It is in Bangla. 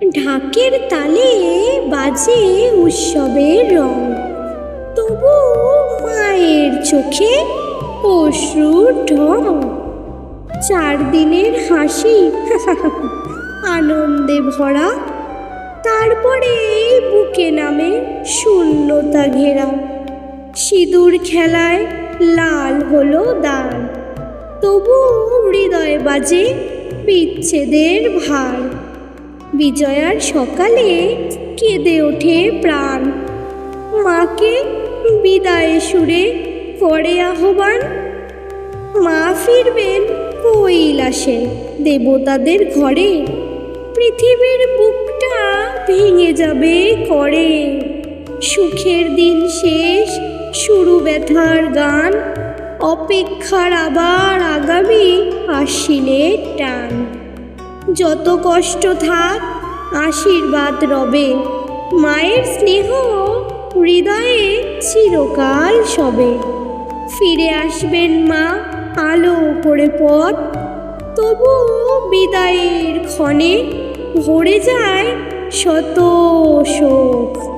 ঢাকের তালে বাজে উৎসবের রং। তবু মায়ের চোখে অশ্রুর ঢং। চার দিনের হাসি, আনন্দে ভরা। তারপরে বুকে নামে শূন্যতা ঘেরা। সিঁদুর খেলায় লাল হলো দান তবু হৃদয় বাজে বিচ্ছেদের ভার। বিজয়ার সকালে কেঁদে ওঠে প্রাণ। মাকে বিদায় সুরে করে আহ্বান, মা ফিরবেন কৈলাসে। দেবতাদের ঘরে পৃথিবীর বুকটা ভেঙে যাবে করে। সুখের দিন শেষ, শুরু ব্যথার গান। অপেক্ষার আবার আগামী আশ্বিনের টান। যত কষ্ট থাক, আশীর্বাদ রবে। মায়ের স্নেহ হৃদয়ে চিরকাল সবে। ফিরে আসবেন মা, আলো করে পথ। তবু বিদায়ের ক্ষণে ভরে যায় শত শোক।